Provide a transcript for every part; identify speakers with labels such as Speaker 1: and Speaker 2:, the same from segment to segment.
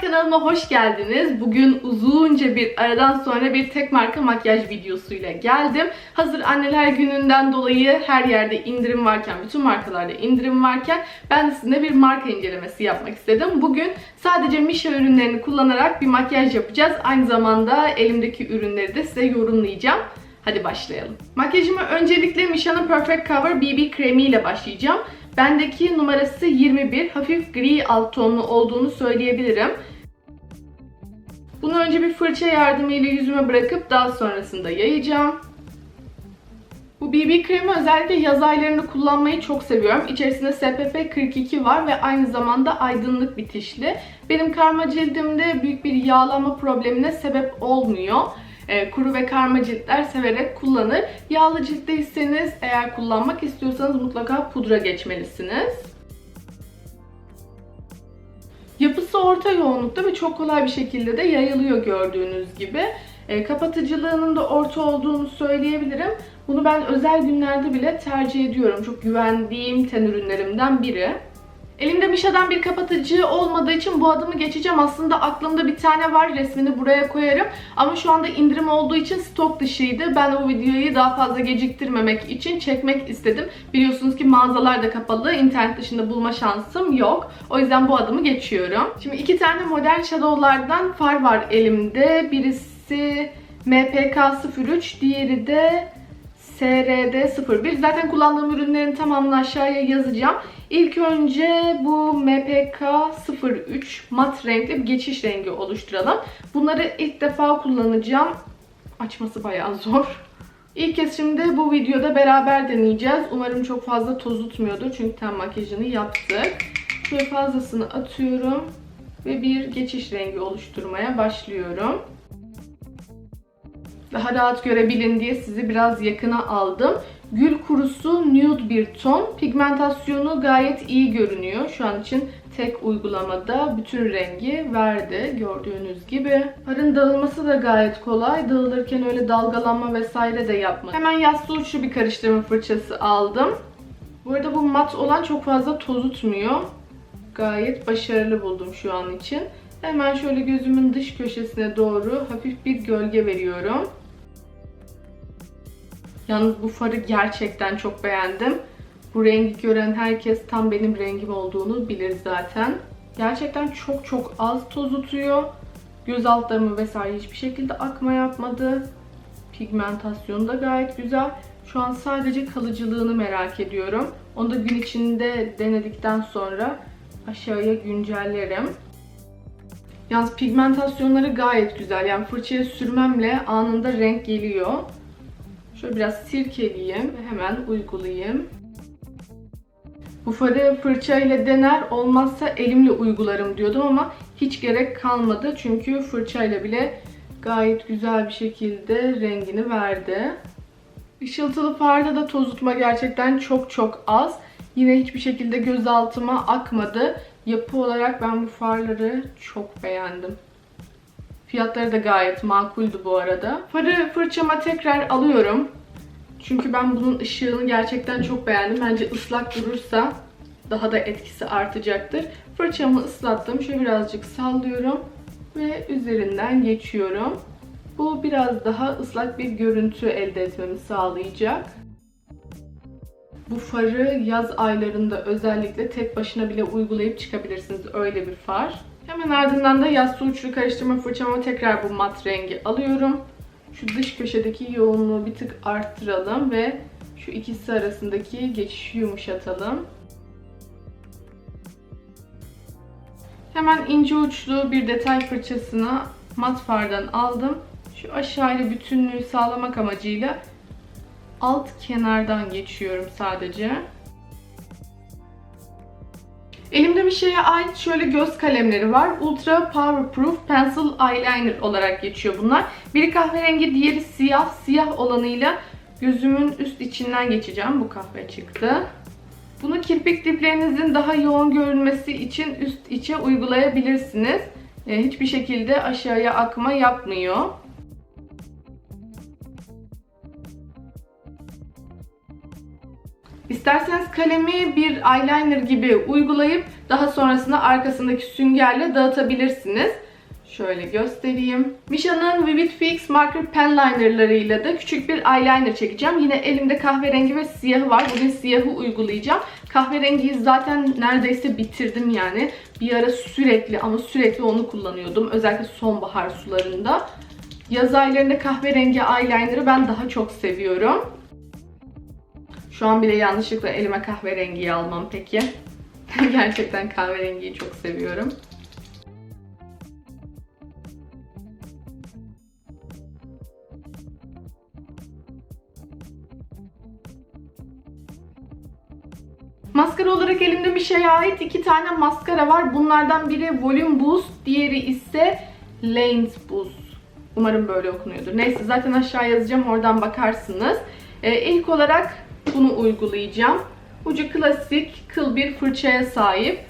Speaker 1: Kanalıma hoş geldiniz. Bugün uzunca bir aradan sonra bir tek marka makyaj videosuyla geldim. Hazır anneler gününden dolayı her yerde indirim varken, bütün markalarda indirim varken ben de sizinle bir marka incelemesi yapmak istedim. Bugün sadece Misha ürünlerini kullanarak bir makyaj yapacağız. Aynı zamanda elimdeki ürünleri de size yorumlayacağım. Hadi başlayalım. Makyajımı öncelikle Misha'nın Perfect Cover BB kremi ile başlayacağım. Bendeki numarası 21. Hafif gri alt tonlu olduğunu söyleyebilirim. Bunu önce bir fırça yardımıyla yüzüme bırakıp daha sonrasında yayacağım. Bu BB kremi özellikle yaz aylarında kullanmayı çok seviyorum. İçerisinde SPF 42 var ve aynı zamanda aydınlık bitişli. Benim karma cildimde büyük bir yağlama problemine sebep olmuyor. E, kuru ve karma ciltler severek kullanır. Yağlı ciltteyseniz eğer kullanmak istiyorsanız mutlaka pudra geçmelisiniz. Yapısı orta yoğunlukta ve çok kolay bir şekilde de yayılıyor gördüğünüz gibi. E, kapatıcılığının da orta olduğunu söyleyebilirim. Bunu ben özel günlerde bile tercih ediyorum. Çok güvendiğim ten ürünlerimden biri. Elimde Misha'dan bir kapatıcı olmadığı için bu adımı geçeceğim. Aslında aklımda bir tane var. Resmini buraya koyarım. Ama şu anda indirim olduğu için stok dışıydı. Ben o videoyu daha fazla geciktirmemek için çekmek istedim. Biliyorsunuz ki mağazalar da kapalı. İnternet dışında bulma şansım yok. O yüzden bu adımı geçiyorum. Şimdi iki tane modern shadowlardan far var elimde. Birisi MPK03, diğeri de SRD01. Zaten kullandığım ürünlerin tamamını aşağıya yazacağım. İlk önce bu MPK03 mat renkli bir geçiş rengi oluşturalım. Bunları ilk defa kullanacağım. Açması bayağı zor. İlk kez şimdi bu videoda beraber deneyeceğiz. Umarım çok fazla toz tutmuyordur çünkü ten makyajını yaptık. Şöyle fazlasını atıyorum ve bir geçiş rengi oluşturmaya başlıyorum. Daha rahat görebilin diye sizi biraz yakına aldım. Gül kurusu nude bir ton. Pigmentasyonu gayet iyi görünüyor. Şu an için tek uygulamada bütün rengi verdi gördüğünüz gibi. Farın dağılması da gayet kolay. Dağılırken öyle dalgalanma vesaire de yapmadım. Hemen yassı uçlu bir karıştırma fırçası aldım. Bu arada bu mat olan çok fazla toz tutmuyor. Gayet başarılı buldum şu an için. Hemen şöyle gözümün dış köşesine doğru hafif bir gölge veriyorum. Yalnız bu farı gerçekten çok beğendim. Bu rengi gören herkes tam benim rengim olduğunu bilir zaten. Gerçekten çok çok az toz tutuyor. Göz altlarımı vesaire hiçbir şekilde akma yapmadı. Pigmentasyonu da gayet güzel. Şu an sadece kalıcılığını merak ediyorum. Onu da gün içinde denedikten sonra aşağıya güncellerim. Yalnız pigmentasyonları gayet güzel. Yani fırçaya sürmemle anında renk geliyor. Şöyle biraz sirkeleyeyim ve hemen uygulayayım. Bu farı fırça ile dener olmazsa elimle uygularım diyordum ama hiç gerek kalmadı. Çünkü fırçayla bile gayet güzel bir şekilde rengini verdi. Işıltılı farda da toz tutma gerçekten çok çok az. Yine hiçbir şekilde gözaltıma akmadı. Yapı olarak ben bu farları çok beğendim. Fiyatları da gayet makuldü bu arada. Farı fırçama tekrar alıyorum. Çünkü ben bunun ışığını gerçekten çok beğendim. Bence ıslak durursa daha da etkisi artacaktır. Fırçamı ıslattım. Şöyle birazcık sallıyorum ve üzerinden geçiyorum. Bu biraz daha ıslak bir görüntü elde etmemi sağlayacak. Bu farı yaz aylarında özellikle tek başına bile uygulayıp çıkabilirsiniz. Öyle bir far. Hemen ardından da yassı uçlu karıştırma fırçama tekrar bu mat rengi alıyorum. Şu dış köşedeki yoğunluğu bir tık arttıralım ve şu ikisi arasındaki geçişi yumuşatalım. Hemen ince uçlu bir detay fırçasını mat fardan aldım. Şu aşağıya bütünlüğü sağlamak amacıyla alt kenardan geçiyorum sadece. Elimde bir şeye ait şöyle göz kalemleri var. Ultra Powerproof Pencil Eyeliner olarak geçiyor bunlar. Biri kahverengi, diğeri siyah. Siyah olanıyla gözümün üst içinden geçeceğim. Bu kahve çıktı. Bunu kirpik diplerinizin daha yoğun görünmesi için üst içe uygulayabilirsiniz. Hiçbir şekilde aşağıya akma yapmıyor. İsterseniz kalemi bir eyeliner gibi uygulayıp daha sonrasında arkasındaki süngerle dağıtabilirsiniz. Şöyle göstereyim. Misha'nın Vivid Fix Marker Pen Liner'larıyla da küçük bir eyeliner çekeceğim. Yine elimde kahverengi ve siyahı var. Bugün siyahı uygulayacağım. Kahverengiyi zaten neredeyse bitirdim yani. Bir ara sürekli ama sürekli onu kullanıyordum. Özellikle sonbahar sularında. Yaz aylarında kahverengi eyeliner'ı ben daha çok seviyorum. Şu an bile yanlışlıkla elime kahverengiyi almam peki. Gerçekten kahverengiyi çok seviyorum. Maskara olarak elimde bir şeye ait iki tane maskara var. Bunlardan biri Volume Boost, diğeri ise Lanes Boost. Umarım böyle okunuyordur. Neyse zaten aşağı yazacağım oradan bakarsınız. Ee, ilk olarak bunu uygulayacağım. Ucu klasik kıl bir fırçaya sahip.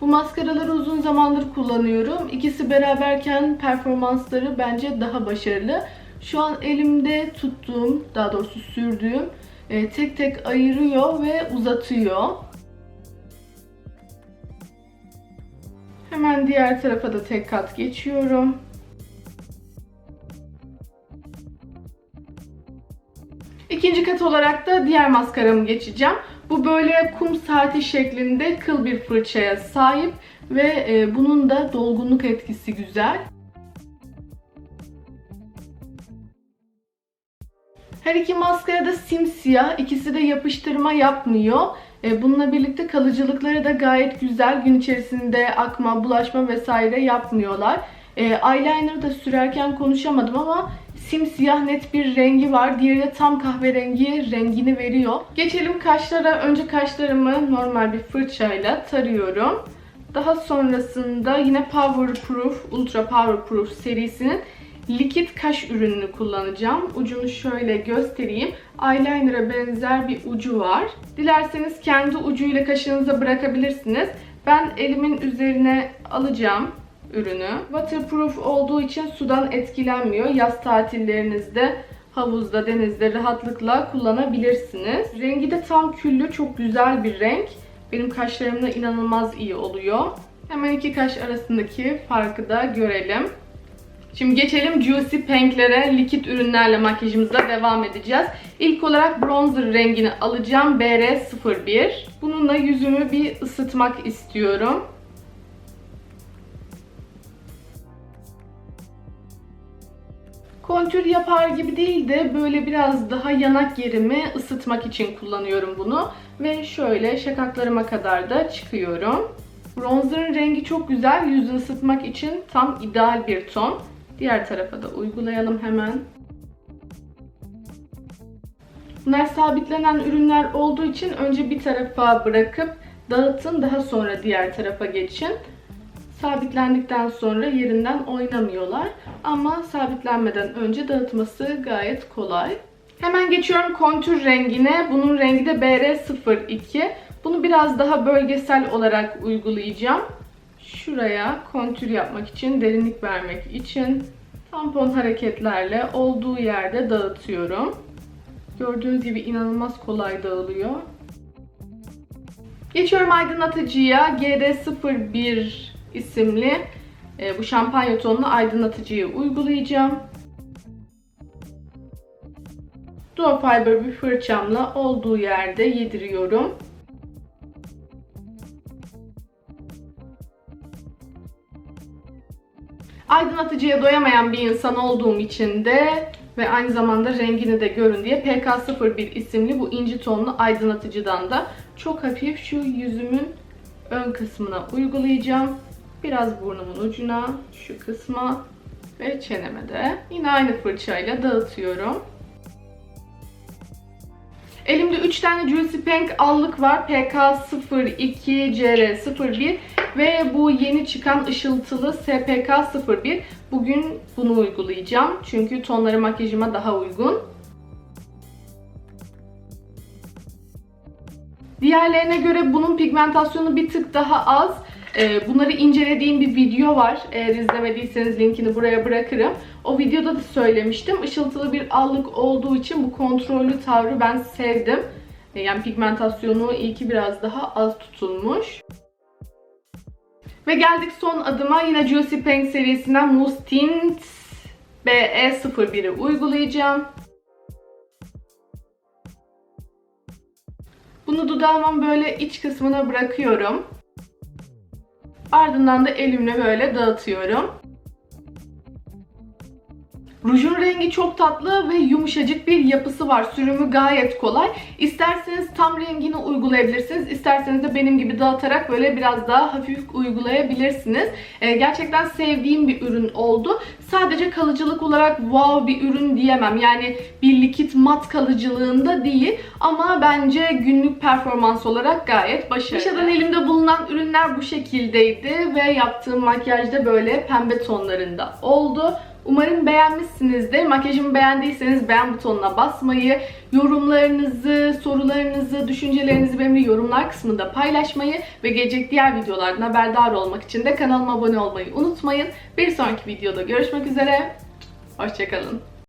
Speaker 1: Bu maskaraları uzun zamandır kullanıyorum. İkisi beraberken performansları bence daha başarılı. Şu an elimde tuttuğum, daha doğrusu sürdüğüm e, tek tek ayırıyor ve uzatıyor. Hemen diğer tarafa da tek kat geçiyorum. Kat olarak da diğer maskaramı geçeceğim. Bu böyle kum saati şeklinde kıl bir fırçaya sahip ve e, bunun da dolgunluk etkisi güzel. Her iki maskara da simsiyah. İkisi de yapıştırma yapmıyor. E, Bununla birlikte kalıcılıkları da gayet güzel. Gün içerisinde akma, bulaşma vesaire yapmıyorlar. E, eyeliner'ı da sürerken konuşamadım ama simsiyah net bir rengi var. Diğeri de tam kahverengi rengini veriyor. Geçelim kaşlara. Önce kaşlarımı normal bir fırçayla tarıyorum. Daha sonrasında yine Powerproof, Ultra Powerproof serisinin likit kaş ürününü kullanacağım. Ucunu şöyle göstereyim. Eyeliner'a benzer bir ucu var. Dilerseniz kendi ucuyla kaşınıza bırakabilirsiniz. Ben elimin üzerine alacağım ürünü. Waterproof olduğu için sudan etkilenmiyor. Yaz tatillerinizde havuzda, denizde rahatlıkla kullanabilirsiniz. Rengi de tam küllü, çok güzel bir renk. Benim kaşlarımda inanılmaz iyi oluyor. Hemen iki kaş arasındaki farkı da görelim. Şimdi geçelim Juicy Pink'lere likit ürünlerle makyajımıza devam edeceğiz. İlk olarak bronzer rengini alacağım. BR01. Bununla yüzümü bir ısıtmak istiyorum. Kontür yapar gibi değil de böyle biraz daha yanak yerimi ısıtmak için kullanıyorum bunu. Ve şöyle şakaklarıma kadar da çıkıyorum. Bronzer'ın rengi çok güzel. Yüzü ısıtmak için tam ideal bir ton. Diğer tarafa da uygulayalım hemen. Bunlar sabitlenen ürünler olduğu için önce bir tarafa bırakıp dağıtın daha sonra diğer tarafa geçin. Sabitlendikten sonra yerinden oynamıyorlar ama sabitlenmeden önce dağıtması gayet kolay. Hemen geçiyorum kontür rengine. Bunun rengi de BR02. Bunu biraz daha bölgesel olarak uygulayacağım. Şuraya kontür yapmak için, derinlik vermek için tampon hareketlerle olduğu yerde dağıtıyorum. Gördüğünüz gibi inanılmaz kolay dağılıyor. Geçiyorum aydınlatıcıya. GD01 isimli e, bu şampanya tonlu aydınlatıcıyı uygulayacağım. Duo Fiber bir fırçamla olduğu yerde yediriyorum. Aydınlatıcıya doyamayan bir insan olduğum için de ve aynı zamanda rengini de görün diye PK01 isimli bu inci tonlu aydınlatıcıdan da çok hafif şu yüzümün ön kısmına uygulayacağım. Biraz burnumun ucuna, şu kısma ve çeneme de. Yine aynı fırçayla dağıtıyorum. Elimde 3 tane Juicy Pink allık var. PK02, CR01 ve bu yeni çıkan ışıltılı SPK01. Bugün bunu uygulayacağım. Çünkü tonları makyajıma daha uygun. Diğerlerine göre bunun pigmentasyonu bir tık daha az. Ee, bunları incelediğim bir video var. Eğer izlemediyseniz linkini buraya bırakırım. O videoda da söylemiştim. Işıltılı bir allık olduğu için bu kontrollü tavrı ben sevdim. Ee, yani pigmentasyonu iyi ki biraz daha az tutulmuş. Ve geldik son adıma. Yine Juicy Pink serisinden Mousse Tint BE01'i uygulayacağım. Bunu dudağımın böyle iç kısmına bırakıyorum. Ardından da elimle böyle dağıtıyorum. Rujun rengi çok tatlı ve yumuşacık bir yapısı var. Sürümü gayet kolay. İsterseniz tam rengini uygulayabilirsiniz. İsterseniz de benim gibi dağıtarak böyle biraz daha hafif uygulayabilirsiniz. Ee, gerçekten sevdiğim bir ürün oldu. Sadece kalıcılık olarak wow bir ürün diyemem. Yani bir likit mat kalıcılığında değil. Ama bence günlük performans olarak gayet başarılı. Misha'dan elimde bulunan ürünler bu şekildeydi. Ve yaptığım makyaj da böyle pembe tonlarında oldu. Umarım beğenmişsinizdir. Makyajımı beğendiyseniz beğen butonuna basmayı, yorumlarınızı, sorularınızı, düşüncelerinizi benimle yorumlar kısmında paylaşmayı ve gelecek diğer videolardan haberdar olmak için de kanalıma abone olmayı unutmayın. Bir sonraki videoda görüşmek üzere. Hoşçakalın.